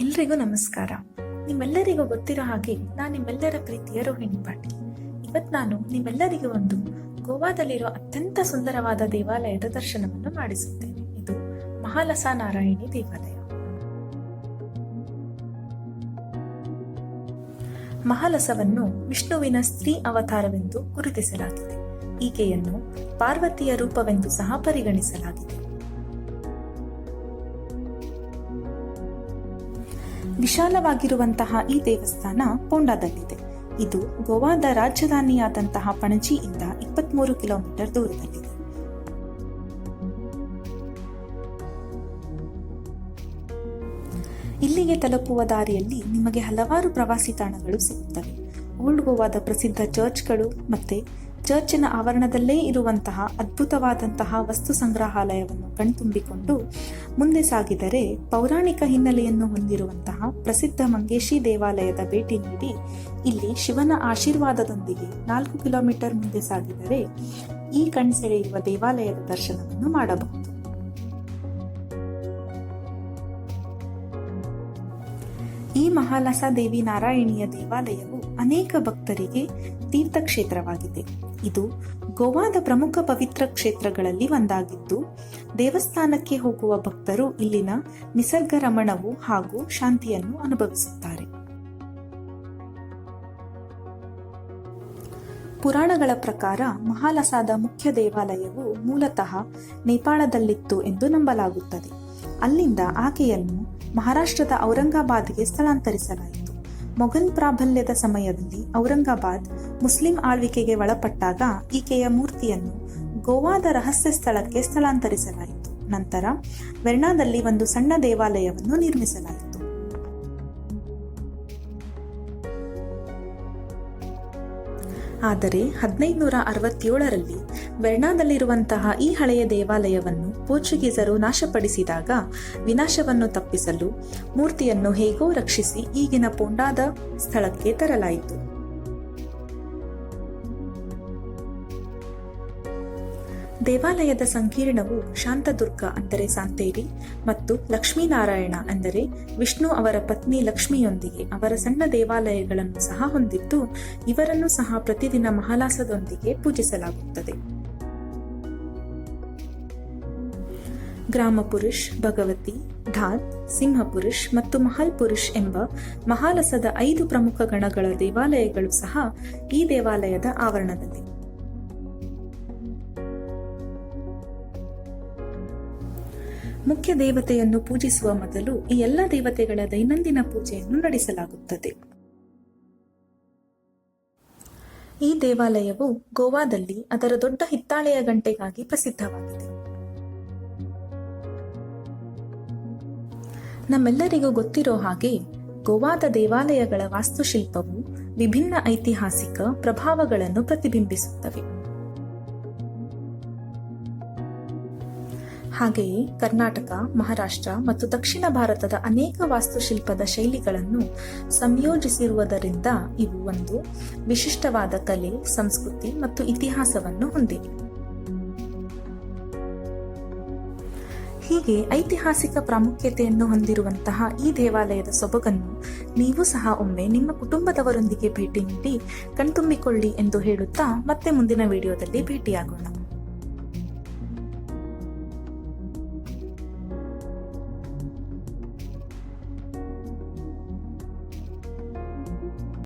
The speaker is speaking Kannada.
ಎಲ್ರಿಗೂ ನಮಸ್ಕಾರ. ನಿಮ್ಮೆಲ್ಲರಿಗೂ ಗೊತ್ತಿರೋ ಹಾಗೆ ನಾನು ನಿಮ್ಮೆಲ್ಲರ ಪ್ರೀತಿಯ ರೋಹಿಣಿ ಪಾಟೀಲ್. ಇವತ್ತು ನಾನು ನಿಮ್ಮೆಲ್ಲರಿಗೂ ಒಂದು ಗೋವಾದಲ್ಲಿರೋ ಅತ್ಯಂತ ಸುಂದರವಾದ ದೇವಾಲಯದ ದರ್ಶನವನ್ನು ಮಾಡಿಸುತ್ತೇನೆ. ಇದು ಮಹಾಲಸ ನಾರಾಯಣಿ ದೇವಾಲಯ. ಮಹಾಲಸವನ್ನು ವಿಷ್ಣುವಿನ ಸ್ತ್ರೀ ಅವತಾರವೆಂದು ಗುರುತಿಸಲಾಗಿದೆ. ಈಕೆಯನ್ನು ಪಾರ್ವತಿಯ ರೂಪವೆಂದು ಸಹ ಪರಿಗಣಿಸಲಾಗಿದೆ. ವಿಶಾಲವಾಗಿರುವಂತಹ ಈ ದೇವಸ್ಥಾನ ಪೋಂಡಾದಲ್ಲಿದೆ. ಇದು ಗೋವಾದ ರಾಜಧಾನಿಯಾದಂತಹ ಪಣಜಿಯಿಂದ ಇಪ್ಪತ್ಮೂರು ಕಿಲೋಮೀಟರ್ ದೂರದಲ್ಲಿದೆ. ಇಲ್ಲಿಗೆ ತಲುಪುವ ದಾರಿಯಲ್ಲಿ ನಿಮಗೆ ಹಲವಾರು ಪ್ರವಾಸಿ ತಾಣಗಳು ಸಿಗುತ್ತವೆ. ಓಲ್ಡ್ ಗೋವಾದ ಪ್ರಸಿದ್ಧ ಚರ್ಚ್ಗಳು ಮತ್ತೆ ಚರ್ಚಿನ ಆವರಣದಲ್ಲೇ ಇರುವಂತಹ ಅದ್ಭುತವಾದಂತಹ ವಸ್ತು ಸಂಗ್ರಹಾಲಯವನ್ನು ಕಣ್ತುಂಬಿಕೊಂಡು ಮುಂದೆ ಸಾಗಿದರೆ ಪೌರಾಣಿಕ ಹಿನ್ನೆಲೆಯನ್ನು ಹೊಂದಿರುವಂತಹ ಪ್ರಸಿದ್ಧ ಮಂಗೇಶಿ ದೇವಾಲಯದ ಭೇಟಿ ನೀಡಿ ಇಲ್ಲಿ ಶಿವನ ಆಶೀರ್ವಾದದೊಂದಿಗೆ ನಾಲ್ಕು ಕಿಲೋಮೀಟರ್ ಮುಂದೆ ಸಾಗಿದರೆ ಈ ಕಣ್ಸೆಳೆಯುವ ದೇವಾಲಯದ ದರ್ಶನವನ್ನು ಮಾಡಬಹುದು. ಈ ಮಹಾಲಸ ದೇವಿ ನಾರಾಯಣಿಯ ದೇವಾಲಯವು ಅನೇಕ ಭಕ್ತರಿಗೆ ತೀರ್ಥಕ್ಷೇತ್ರವಾಗಿದೆ. ಇದು ಗೋವಾದ ಪ್ರಮುಖ ಪವಿತ್ರ ಕ್ಷೇತ್ರಗಳಲ್ಲಿ ಒಂದಾಗಿದ್ದು, ದೇವಸ್ಥಾನಕ್ಕೆ ಹೋಗುವ ಭಕ್ತರು ಇಲ್ಲಿನ ನಿಸರ್ಗ ರಮಣವು ಹಾಗೂ ಶಾಂತಿಯನ್ನು ಅನುಭವಿಸುತ್ತಾರೆ. ಪುರಾಣಗಳ ಪ್ರಕಾರ ಮಹಾಲಸಾದ ಮುಖ್ಯ ದೇವಾಲಯವು ಮೂಲತಃ ನೇಪಾಳದಲ್ಲಿತ್ತು ಎಂದು ನಂಬಲಾಗುತ್ತದೆ. ಅಲ್ಲಿಂದ ಆಕೆಯನ್ನು ಮಹಾರಾಷ್ಟ್ರದ ಔರಂಗಾಬಾದ್ಗೆ ಸ್ಥಳಾಂತರಿಸಲಾಯಿತು. ಮೊಘಲ್ ಪ್ರಾಬಲ್ಯದ ಸಮಯದಲ್ಲಿ ಔರಂಗಾಬಾದ್ ಮುಸ್ಲಿಂ ಆಳ್ವಿಕೆಗೆ ಒಳಪಟ್ಟಾಗ ಈಕೆಯ ಮೂರ್ತಿಯನ್ನು ಗೋವಾದ ರಹಸ್ಯ ಸ್ಥಳಕ್ಕೆ ಸ್ಥಳಾಂತರಿಸಲಾಯಿತು. ನಂತರ ವೆರ್ಣಾದಲ್ಲಿ ಒಂದು ಸಣ್ಣ ದೇವಾಲಯವನ್ನು ನಿರ್ಮಿಸಲಾಯಿತು. ಆದರೆ ಹದಿನೈದುನೂರ ಅರವತ್ತೇಳರಲ್ಲಿ ವೆರ್ಣಾದಲ್ಲಿರುವಂತಹ ಈ ಹಳೆಯ ದೇವಾಲಯವನ್ನು ಪೋರ್ಚುಗೀಸರು ನಾಶಪಡಿಸಿದಾಗ ವಿನಾಶವನ್ನು ತಪ್ಪಿಸಲು ಮೂರ್ತಿಯನ್ನು ಹೇಗೋ ರಕ್ಷಿಸಿ ಈಗಿನ ಪೋಂಡಾದ ಸ್ಥಳಕ್ಕೆ ತರಲಾಯಿತು. ದೇವಾಲಯದ ಸಂಕೀರ್ಣವು ಶಾಂತದುರ್ಗ ಅಂದರೆ ಸಾಂತೇರಿ ಮತ್ತು ಲಕ್ಷ್ಮೀನಾರಾಯಣ ಅಂದರೆ ವಿಷ್ಣು ಅವರ ಪತ್ನಿ ಲಕ್ಷ್ಮಿಯೊಂದಿಗೆ ಅವರ ಸಣ್ಣ ದೇವಾಲಯಗಳನ್ನು ಸಹ ಹೊಂದಿದ್ದು, ಇವರನ್ನು ಸಹ ಪ್ರತಿದಿನ ಮಹಾಲಾಸದೊಂದಿಗೆ ಪೂಜಿಸಲಾಗುತ್ತದೆ. ಗ್ರಾಮ ಪುರುಷ್ ಭಗವತಿ ಧಾತ್ ಸಿಂಹಪುರುಷ್ ಮತ್ತು ಮಹಲ್ ಪುರುಷ್ ಎಂಬ ಮಹಾಲಸದ ಐದು ಪ್ರಮುಖ ಗಣಗಳ ದೇವಾಲಯಗಳು ಸಹ ಈ ದೇವಾಲಯದ ಆವರಣದಲ್ಲಿ ಮುಖ್ಯ ದೇವತೆಯನ್ನು ಪೂಜಿಸುವ ಮೊದಲು ಈ ಎಲ್ಲ ದೇವತೆಗಳ ದೈನಂದಿನ ಪೂಜೆಯನ್ನು ನಡೆಸಲಾಗುತ್ತದೆ. ಈ ದೇವಾಲಯವು ಗೋವಾದಲ್ಲಿ ಅದರ ದೊಡ್ಡ ಹಿತ್ತಾಳೆಯ ಗಂಟೆಗಾಗಿ ಪ್ರಸಿದ್ಧವಾಗಿದೆ. ನಮ್ಮೆಲ್ಲರಿಗೂ ಗೊತ್ತಿರೋ ಹಾಗೆ ಗೋವಾದ ದೇವಾಲಯಗಳ ವಾಸ್ತುಶಿಲ್ಪವು ವಿಭಿನ್ನ ಐತಿಹಾಸಿಕ ಪ್ರಭಾವಗಳನ್ನು ಪ್ರತಿಬಿಂಬಿಸುತ್ತವೆ. ಹಾಗೆಯೇ ಕರ್ನಾಟಕ, ಮಹಾರಾಷ್ಟ್ರ ಮತ್ತು ದಕ್ಷಿಣ ಭಾರತದ ಅನೇಕ ವಾಸ್ತುಶಿಲ್ಪದ ಶೈಲಿಗಳನ್ನು ಸಂಯೋಜಿಸಿರುವುದರಿಂದ ಇವು ಒಂದು ವಿಶಿಷ್ಟವಾದ ಕಲೆ, ಸಂಸ್ಕೃತಿ ಮತ್ತು ಇತಿಹಾಸವನ್ನು ಹೊಂದಿವೆ. ಹೀಗೆ ಐತಿಹಾಸಿಕ ಪ್ರಾಮುಖ್ಯತೆಯನ್ನು ಹೊಂದಿರುವಂತಹ ಈ ದೇವಾಲಯದ ಸೊಬಗನ್ನು ನೀವು ಸಹ ಒಮ್ಮೆ ನಿಮ್ಮ ಕುಟುಂಬದವರೊಂದಿಗೆ ಭೇಟಿ ನೀಡಿ ಕಣ್ತುಂಬಿಕೊಳ್ಳಿ ಎಂದು ಹೇಳುತ್ತಾ ಮತ್ತೆ ಮುಂದಿನ ವಿಡಿಯೋದಲ್ಲಿ ಭೇಟಿಯಾಗೋಣ.